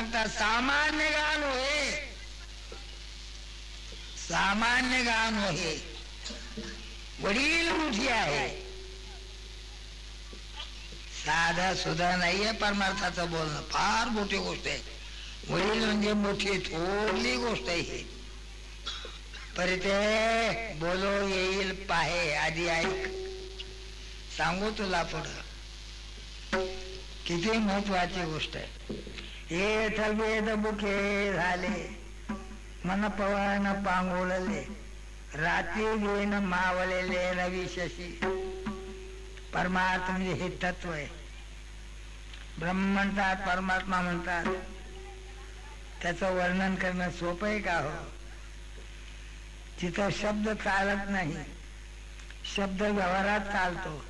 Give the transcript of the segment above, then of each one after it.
सांगतात सामान्य गान होय सामान्य गान होय वडील मोठी आहे साधा सुद्धा नाहीये परमार्थाचं बोलणं फार मोठी गोष्ट आहे वडील म्हणजे मोठी थोडली गोष्ट आहे ही पर ते बोलो येईल पाहे आधी ऐक सांगू तुला पुढं किती महत्वाची गोष्ट आहे येथ वेद बुके झाले. मन पवन पांगुळले. रात्री घेण मावलेले रवी शशी. परमार्थ म्हणजे हे तत्व आहे. ब्रह्म म्हणतात परमात्मा म्हणतात. त्याचं वर्णन करणं सोपं आहे का हो? तिथं शब्द चालत नाही. शब्द व्यवहारात चालतो.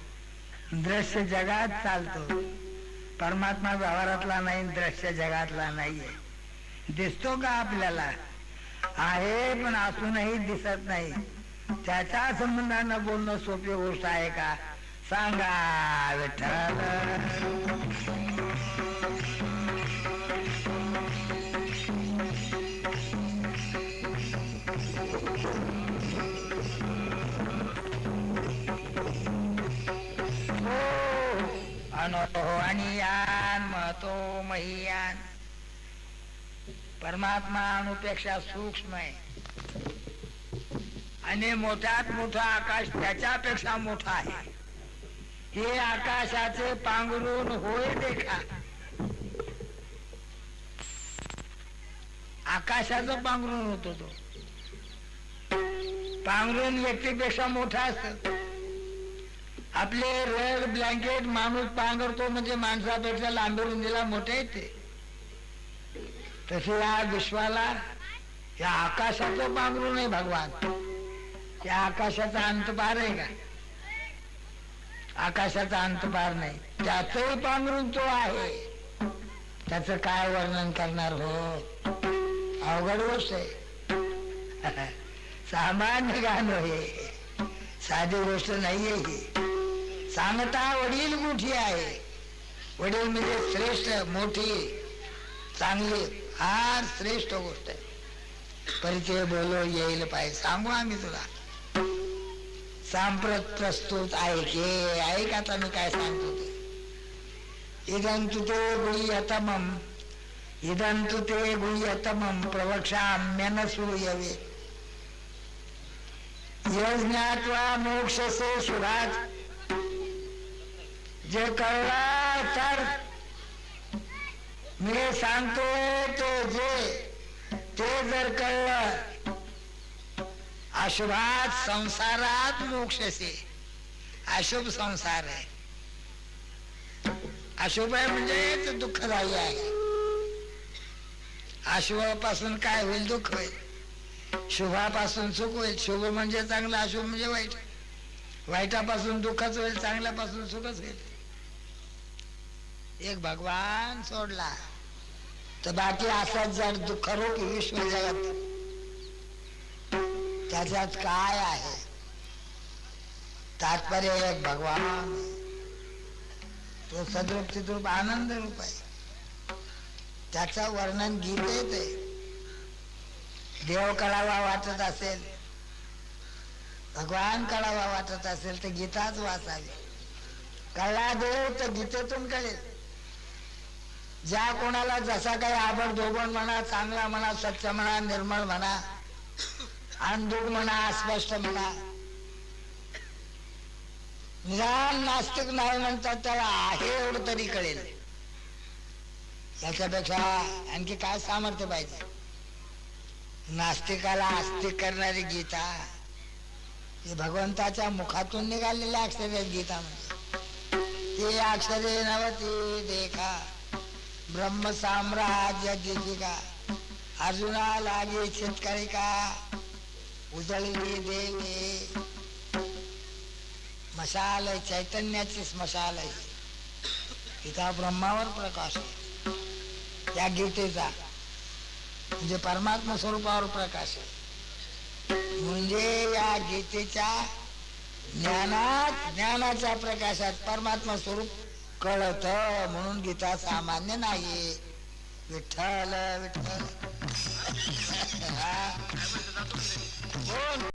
दृश्य जगात चालतो. परमात्मा व्यवहारातला नाही दृश्य जगातला नाहीये. दिसतो का आपल्याला? आहे पण असूनही दिसत नाही. त्याच्या संबंधानं बोलणं सोपी गोष्ट आहे का? सांगा विठ्ठल. अनोहो महतो महियान. परमात्मा अणुपेक्षा सूक्ष्म आहे आणि मोठ्यात मोठा आकाश त्याच्यापेक्षा मोठा आहे. हे आकाशाचे पांघरून होय देखा. आकाशाचं पांघरून होतो तो. पांघरून व्यक्तीपेक्षा मोठा असत. आपले रेड ब्लँकेट माणूस पांघरतो म्हणजे माणसापेक्षा लांबरून दिला मोठे येते. तसे या विश्वाला या आकाशाचं पांघरून आहे भगवान. त्या आकाशाचा अंत पार आहे का? आकाशाचा अंत पार नाही. त्याचंही पांघरून तो आहे. त्याच काय वर्णन करणार हो? अवघड गोष्ट आहे. सामान्य गाणं हे. साधी गोष्ट नाहीये ही. सांगता वडील मोठी आहे. वडील म्हणजे श्रेष्ठ मोठी चांगली फार श्रेष्ठ गोष्ट आहे. परिचय बोलो येईल पाहिजे सांगू आम्ही तुला. सांप्रत प्रस्तुत ऐके ऐक आता मी काय सांगतो ते? इदं तु ते गुह्यतमम इदं तु ते गुह्यतमम प्रवक्षाम्यन सूयवे यज्ञात्वा मोक्षसे सुराज जे कळला तर मी सांगतोय तो जे ते जर कळलं अशुभात संसारात मोक्षसे अशुभ संसार आहे. अशुभ आहे म्हणजे दुःखदायी आहे. अशुभापासून काय होईल दुःख होईल? शुभापासून सुख होईल. शुभ म्हणजे चांगलं अशुभ म्हणजे वाईट. वाईटापासून दुःखच होईल चांगल्यापासून सुखच होईल. एक भगवान सोडला. तर बाकी असंच जर दुःखरूप विश्व जगत. त्याच्यात काय आहे? तात्पर्य एक भगवान तो सद्रूप चिद्रूप आनंद रूप आहे. त्याचं वर्णन गीतेत आहे देव कळावा वाटत असेल भगवान कळावा वाटत असेल तर गीताच वाचावी. कळला देव तर गीतेतून कळेल. ज्या कोणाला जसा काही आबड धोबण म्हणा चांगला म्हणा स्वच्छ म्हणा निर्मळ म्हणा अंधुक म्हणा अस्पष्ट म्हणा निदान नास्तिक नाही म्हणतात त्याला आहे एवढं तरी कळेल. याच्यापेक्षा आणखी काय सामर्थ्य पाहिजे? नास्तिकाला आस्तिक करणारी गीता हे भगवंताच्या मुखातून निघालेल्या अक्षरे गीता म्हणजे. ते अक्षरे नवती देखा ब्रह्म साम्राज्य दीपिका अर्जुना लागे शेतकरी का? उजळली देवी मशाल आहे चैतन्याची स्मशाल आहे. तिचा ब्रह्मावर प्रकाश आहे. त्या गीतेचा. म्हणजे परमात्मा स्वरूपावर प्रकाश आहे. म्हणजे या गीतेच्या ज्ञानात ज्ञानाच्या प्रकाशात परमात्मा स्वरूप कळत म्हणून गीता सामान्य नाही. विठ्ठल विठ्ठल. हा.